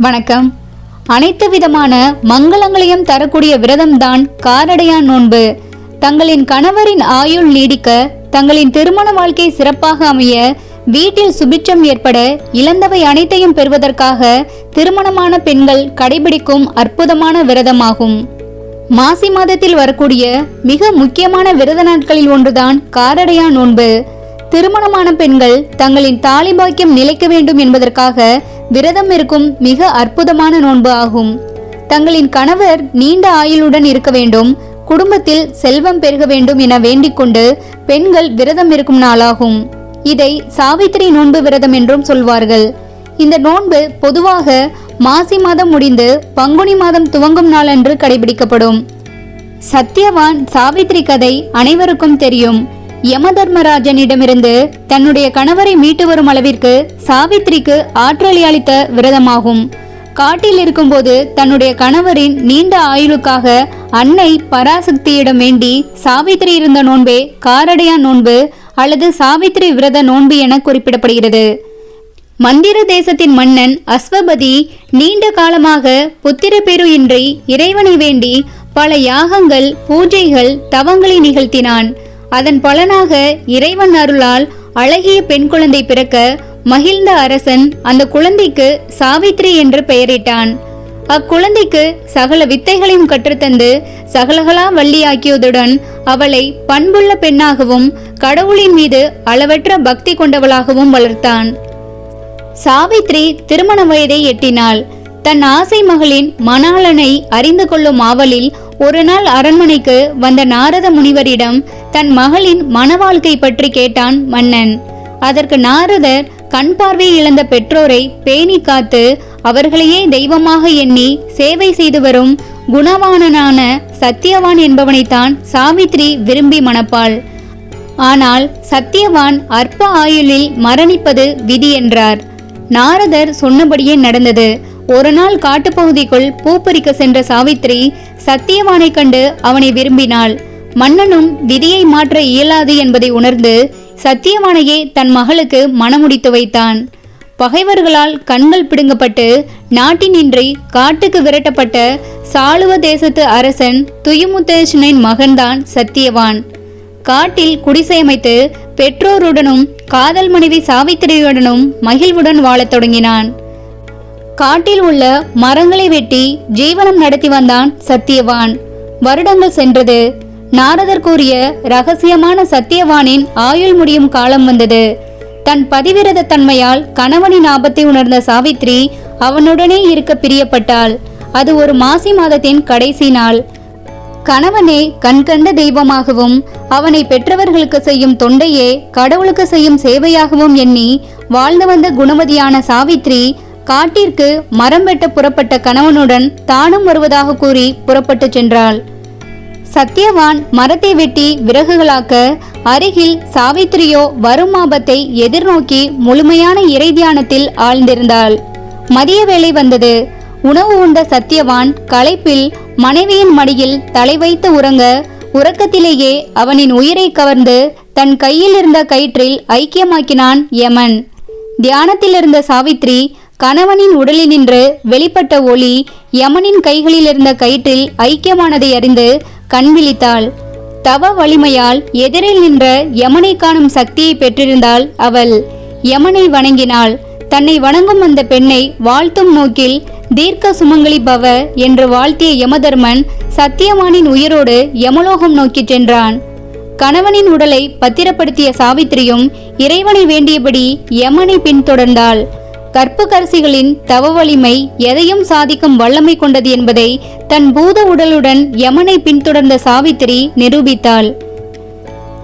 வணக்கம். அனைத்து விதமான மங்களங்களையும் தரக்கூடிய விரதம்தான் காரடையான் நோன்பு. தங்களின் கணவரின் ஆயுள் நீடிக்க தங்களின் திருமண வாழ்க்கை சிறப்பாக அமைய வீட்டில் சுபிட்சம் ஏற்பட இழந்தவை அனைத்தையும் பெறுவதற்காக திருமணமான பெண்கள் கடைபிடிக்கும் அற்புதமான விரதமாகும். மாசி மாதத்தில் வரக்கூடிய மிக முக்கியமான விரத நாட்களில் ஒன்றுதான் காரடையான் நோன்பு. திருமணமான பெண்கள் தங்களின் தாலி பாக்கியம் நிலைக்க வேண்டும் என்பதற்காக விரதம் இருக்கும் மிக அற்புதமான நோன்பு ஆகும். தங்களின் கணவர் நீண்ட ஆயுளுடன் இருக்க வேண்டும். குடும்பத்தில் செல்வம் பெருக வேண்டும் என வேண்டிக் கொண்டு பெண்கள் விரதம் இருக்கும் நாளாகும். இதை சாவித்திரி நோன்பு விரதம் என்றும் சொல்வார்கள். இந்த நோன்பு பொதுவாக மாசி மாதம் முடிந்து பங்குனி மாதம் துவங்கும் நாளன்று கடைபிடிக்கப்படும். சத்யவான் சாவித்ரி கதை அனைவருக்கும் தெரியும். யமதர்மராஜனிடமிருந்து தன்னுடைய கணவரை மீட்டு வரும் அளவிற்கு சாவித்ரிக்கு ஆற்றலை அளித்த விரதமாகும். காட்டில் இருக்கும்போது தன்னுடைய கணவரின் நீண்ட ஆயுளுக்காக அன்னை பராசக்தியிடம் வேண்டி சாவித்ரி இருந்த நோன்பே காரடையான் நோன்பு அல்லது சாவித்ரி விரத நோன்பு என குறிப்பிடப்படுகிறது. மந்திர தேசத்தின் மன்னன் அஸ்வபதி நீண்ட காலமாக புத்திர பேரு இன்றி இறைவனை வேண்டி பல யாகங்கள் பூஜைகள் தவங்களை நிகழ்த்தினான். அதன் பலனாக இறைவன் அருளால் அழகிய பெண் குழந்தை பிறக்க மகிழ்ந்த அரசன் அந்த குழந்தைக்கு சாவித்ரி என்று பெயரிட்டான். அக்குழந்தைக்கு சகல வித்தைகளையும் கற்றுத்தந்து சகலகலா வள்ளியாக்கியதுடன் அவளை பண்புள்ள பெண்ணாகவும் கடவுளின் மீது அளவற்ற பக்தி கொண்டவளாகவும் வளர்த்தான். சாவித்ரி திருமண வயதை எட்டினாள். தன் ஆசை மகளின் மணாளனை அறிந்து கொள்ளும் ஆவலில் ஒரு நாள் அரண்மனைக்கு வந்த நாரத முனிவரிடம் தன் மகளின் மன வாழ்க்கை பற்றி கேட்டான் மன்னன். அதற்கு நாரதர் கண் பார்வை இழந்த பெற்றோரை பேணி காத்து அவர்களையே தெய்வமாக எண்ணி சேவை செய்து வரும் குணவானனான சத்தியவான் என்பவனைத்தான் சாவித்ரி விரும்பி மணப்பாள். ஆனால் சத்தியவான் அற்ப ஆயுளில் மரணிப்பது விதி என்றார். நாரதர் சொன்னபடியே நடந்தது. ஒரு நாள் காட்டுப்பகுதிக்குள் பூ பறிக்க சென்ற சாவித்ரி சத்தியவானை கண்டு அவனை விரும்பினாள். மன்னனும் விதியை மாற்ற இயலாது என்பதை உணர்ந்து சத்தியவானையே தன் மகளுக்கு மனமுடித்து வைத்தான். பகைவர்களால் கண்கள் பிடுங்கப்பட்டு நாட்டினின்றி காட்டுக்கு விரட்டப்பட்ட சாளுவ தேசத்து அரசன் துயுமுத்தேஷனின் மகன்தான் சத்தியவான். காட்டில் குடிசையமைத்து பெற்றோருடனும் காதல் மனைவி சாவித்திரியுடனும் மகிழ்வுடன் வாழத் தொடங்கினான். காட்டில் உள்ள மரங்களை வெட்டி ஜீவனம் நடத்தி வந்தான் சத்தியவான். வருடங்கள் சென்றது. நாரதர் கூறிய ரகசியமான சத்தியவானின் ஆயுள் முடியும் காலம் வந்தது. தன் பதிவிரத தன்மையால் கணவனின் ஆபத்தை உணர்ந்த சாவித்ரி அவனுடனே இருக்க பிரியப்பட்டாள். அது ஒரு மாசி மாதத்தின் கடைசி நாள். கணவனே கண்கண்ட தெய்வமாகவும் அவனை பெற்றவர்களுக்கு செய்யும் தொண்டையே கடவுளுக்கு செய்யும் சேவையாகவும் எண்ணி வாழ்ந்து வந்த குணமதியான சாவித்ரி காட்டிற்கு மரம் வெட்ட புறப்பட்ட கணவனுடன் தானும் வருவதாக கூறி புறப்பட்டு சென்றாள். சத்யவான் மரத்தை வெட்டி விறகுகளாக்க அருகில் சாவித்திரியோ வரும் ஆபத்தை எதிர்நோக்கி முழுமையான இறை தியானத்தில் ஆழ்ந்திருந்தாள். மதிய வேளை வந்தது. உணவு உண்ட சத்யவான் களைப்பில் மனைவியின் மடியில் தலை வைத்து உறங்க உறக்கத்திலேயே அவனின் உயிரை கவர்ந்து தன் கையில் இருந்த கயிற்றில் ஐக்கியமாக்கினான் யமன். தியானத்தில் இருந்த சாவித்ரி கணவனின் உடலில் நின்று வெளிப்பட்ட ஒளி யமனின் கைகளில் இருந்த கயிற்றில் ஐக்கியமானதை அறிந்து கண் விழித்தாள். தவ வலிமையால் எதிரில் நின்ற யமனை காணும் சக்தியை பெற்றிருந்தாள் அவள். யமனை வணங்கினாள். தன்னை வணங்கும் அந்த பெண்ணை வாழ்த்தும் நோக்கில் தீர்க்க சுமங்கலி பவ என்று வாழ்த்திய யமதர்மன் சத்தியவானின் உயிரோடு யமலோகம் நோக்கிச் சென்றான். கணவனின் உடலை பத்திரப்படுத்திய சாவித்திரியும் இறைவனை வேண்டியபடி யமனை பின்தொடர்ந்தாள். கற்புக்கரசிகளின் தவ வலிமை எதையும் சாதிக்கும் வல்லமை கொண்டது என்பதை தன் பூத உடலுடன் யமனை பின்தொடர்ந்த சாவித்திரி நிரூபித்தாள்.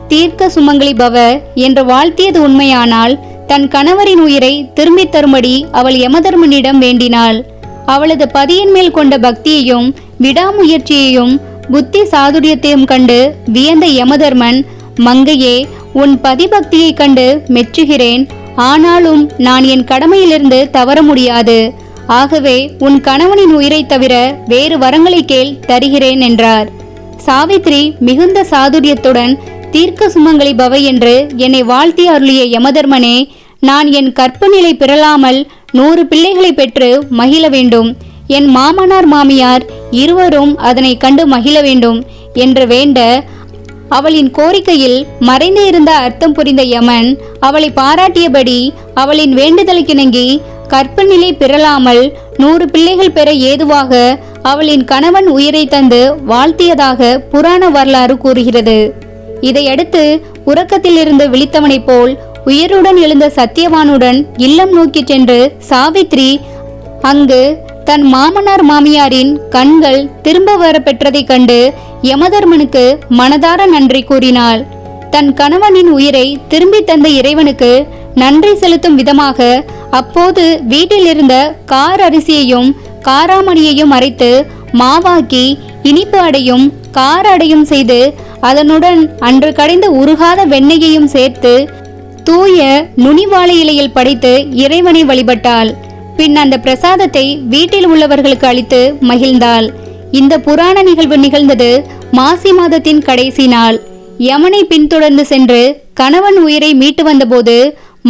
தீர்க்க சுமங்கலி பவ என்று வாழ்த்தியது உண்மையானால் தன் கணவரின் உயிரை திரும்பித் தரும்படி அவள் யமதர்மனிடம் வேண்டினாள். அவளது பதியின் மேல் கொண்ட பக்தியையும் விடாமுயற்சியையும் புத்தி சாதுரியத்தையும் கண்டு வியந்த யமதர்மன் மங்கையே உன் பதிபக்தியைக் கண்டு மெச்சுகிறேன். ஆனாலும் நான் என் கடமையிலிருந்து தவற முடியாது. ஆகவே உன் கணவனின் உயிரை தவிர வேறு வரங்களை கேள் தருகிறேன் என்றார். சாவித்ரி மிகுந்த சாதுரியத்துடன் தீர்க்க சுமங்கலி பவை என்று என்னை வாழ்த்தி அருளிய யமதர்மனே நான் என் கற்பு நிலை நூறு பிள்ளைகளை பெற்று மகிழ வேண்டும். என் மாமனார் மாமியார் இருவரும் அதனை கண்டு மகிழ வேண்டும் என்று வேண்ட அவளின் கோரிக்கையில் மறைந்து இருந்த அர்த்தம் புரிந்த யமன் அவளை பாராட்டியபடி அவளின் வேண்டுதலுக்கிணங்கி கற்பநிலை நிலை நூறு பிள்ளைகள் பெற ஏதுவாக அவளின் கணவன் உயிரை தந்து வாழ்த்தியதாக புராண வரலாறு கூறுகிறது. இதையடுத்து உறக்கத்திலிருந்து விழித்தவனைப் போல் உயிருடன் எழுந்த சத்தியவானுடன் இல்லம் நோக்கிச் சென்று சாவித்ரி அங்கு தன் மாமனார் மாமியாரின் கண்கள் திரும்ப வர பெற்றதைக் கண்டு யமதர்மனுக்கு மனதார நன்றி கூறினாள். தன் கணவனின் உயிரை திரும்பி தந்த இறைவனுக்கு நன்றி செலுத்தும் விதமாக அப்போது வீட்டில் இருந்த கார் அரிசியையும் காராமணியையும் அரைத்து மாவாக்கி இனிப்பு அடையும் கார அடையும் செய்து அதனுடன் அன்று கடைந்த உருகாத வெண்ணெயையும் சேர்த்து தூய நுனிவாழை இலையில் படைத்து இறைவனை வழிபட்டாள். பின் அந்த பிரசாதத்தை வீட்டில் உள்ளவர்களுக்கு அளித்து மகிழ்ந்தாள். இந்த புராண நிகழ்வு நிகழ்ந்தது மாசி மாதத்தின் கடைசி நாள். யமனை பின்தொடர்ந்து சென்று கணவன் உயிரை மீட்டு வந்தபோது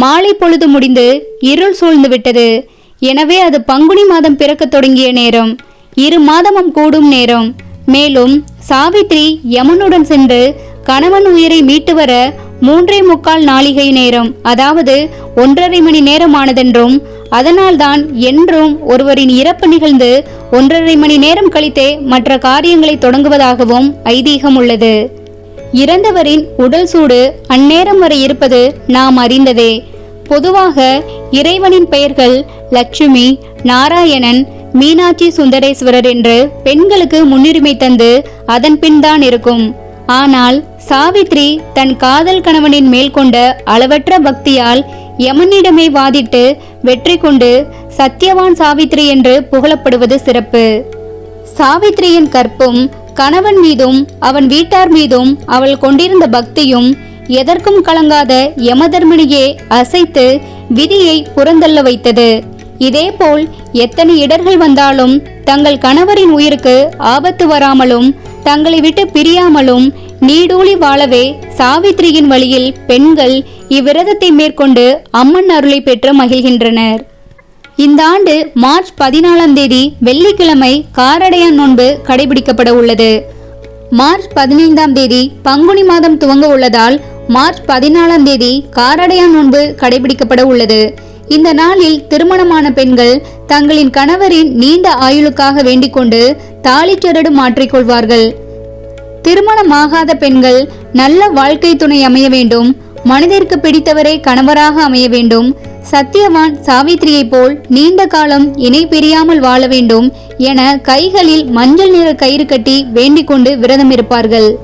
மாலை பொழுது முடிந்து இருள் சூழ்ந்து விட்டது. எனவே அது பங்குனி மாதம் பிறக்கத் தொடங்கிய நேரம். இரு மாதமும் கூடும் நேரம். மேலும் சாவித்ரி யமனுடன் சென்று கணவன் உயிரை மீட்டு வர மூன்றே முக்கால் நாளிகை நேரம் அதாவது ஒன்றரை மணி நேரமானதென்றும் அதனால்தான் என்றும் ஒருவரின் இறப்பு நிகழ்ந்து ஒன்றரை மணி நேரம் கழித்தே மற்ற காரியங்களை தொடங்குவதாகவும் ஐதீகம் உள்ளது. இறந்தவரின் உடல் சூடு அந்நேரம் வரை இருப்பது நாம் அறிந்ததே. பொதுவாக இறைவனின் பெயர்கள் லட்சுமி நாராயணன் மீனாட்சி சுந்தரேஸ்வரர் என்று பெண்களுக்கு முன்னுரிமை தந்து அதன் பின் தான் இருக்கும். ஆனால் சாவித்ரி தன் காதல் கணவனின் மேல் கொண்ட அளவற்ற பக்தியால் யமனிடமே வாதிட்டு வெற்றி கொண்டு சத்தியவான் சாவித்ரி என்று புகழப்படுவது சிறப்பு. சாவித்ரியின் கற்பும் கணவன் மீதும் அவன் வீட்டார் மீதும் அவள் கொண்டிருந்த பக்தியும் எதற்கும் கலங்காத யமதர்மினியே அசைத்து விதியை புறந்தள்ள வைத்தது. இதேபோல் எத்தனை இடர்கள் வந்தாலும் தங்கள் கணவரின் உயிருக்கு ஆபத்து வராமலும் தங்களை விட்டு பிரியாமலும் நீடூழி வாழவே சாவித்ரியின் வழியில் பெண்கள் இவ்விரதத்தை மேற்கொண்டு அம்மன் அருளை பெற்று மகிழ்கின்றனர். இந்த ஆண்டு மார்ச் பதினாலாம் தேதி வெள்ளிக்கிழமை காரடையான் நோன்பு கடைபிடிக்கப்பட உள்ளது. மார்ச் பதினைந்தாம் தேதி பங்குனி மாதம் துவங்க உள்ளதால் மார்ச் பதினாலாம் தேதி காரடையான் நோன்பு கடைபிடிக்கப்பட உள்ளது. இந்த நாளில் திருமணமான பெண்கள் தங்களின் கணவரின் நீண்ட ஆயுளுக்காக வேண்டிக் தாலிச்சரடு மாற்றிக்கொள்வார்கள் திருமணமாகாத பெண்கள் நல்ல வாழ்க்கை துணை அமைய வேண்டும். மனிதருக்கு பிடித்தவரை கணவராக அமைய வேண்டும். சத்தியவான் சாவித்திரியைப் போல் நீண்ட காலம் இணை பிரியாமல் வாழ வேண்டும் என கைகளில் மஞ்சள் நிற கயிறு கட்டி வேண்டிக் கொண்டு விரதம் இருப்பார்கள்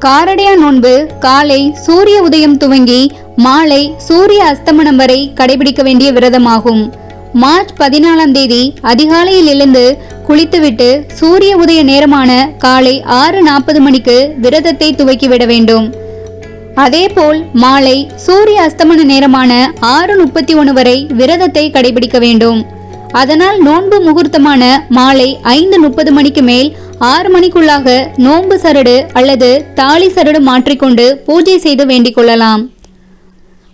காரடையா நோன்பு காலை சூரிய உதயம் துவங்கி மாலை சூரிய அஸ்தமனம் வரை கடைபிடிக்க வேண்டிய விரதமாகும். மார்ச் பதினாலாம் தேதி அதிகாலையில் எழுந்து குளித்துவிட்டு சூரிய உதய நேரமான காலை ஆறு நாற்பது மணிக்கு விரதத்தை துவக்கிவிட வேண்டும். அதேபோல் மாலை சூரிய அஸ்தமன நேரமான ஆறு முப்பத்தி ஒன்று வரை விரதத்தை கடைபிடிக்க வேண்டும். அதனால் நோன்பு முகூர்த்தமான மாலை ஐந்து முப்பது மணிக்கு மேல் ஆறு மணிக்குள்ளாக நோன்பு சரடு அல்லது தாலி சரடு மாற்றிக்கொண்டு பூஜை செய்து வேண்டிக் கொள்ளலாம்.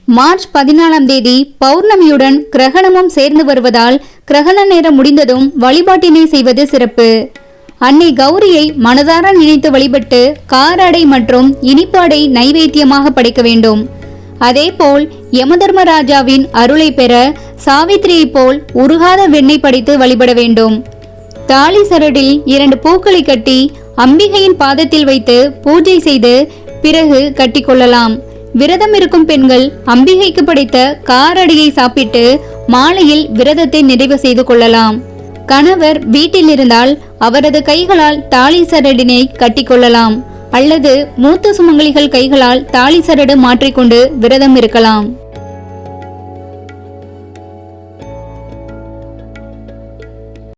மார்ச் பதினாலாம் தேதி பௌர்ணமியுடன் கிரகணமும் சேர்ந்து வருவதால் கிரகண நேரம் முடிந்ததும் வழிபாட்டினை செய்வது சிறப்பு. அன்னை கௌரியை மனதார நினைத்து வழிபட்டு காராடை மற்றும் இனிப்பாடை நைவேத்தியமாக படைக்க வேண்டும். அதேபோல் யமதர்மராஜாவின் அருளை பெற சாவித்திரியைப் போல் உருகாத வெண்ணெய் படைத்து வழிபட வேண்டும். தாலி சரடில் இரண்டு பூக்களை கட்டி அம்பிகையின் பாதத்தில் வைத்து பூஜை செய்து பிறகு கட்டிக்கொள்ளலாம் விரதம் இருக்கும் பெண்கள் அம்பிகைக்கு படைத்த காரடியை சாப்பிட்டு மாலையில் விரதத்தை நிறைவு செய்து கொள்ளலாம். கணவர் வீட்டில் இருந்தால் அவரது கைகளால் தாலி சரடினை கட்டிக்கொள்ளலாம் அல்லது மூத்த சுமங்கலிகள் கைகளால் தாலி சரடு மாற்றிக்கொண்டு விரதம் இருக்கலாம்.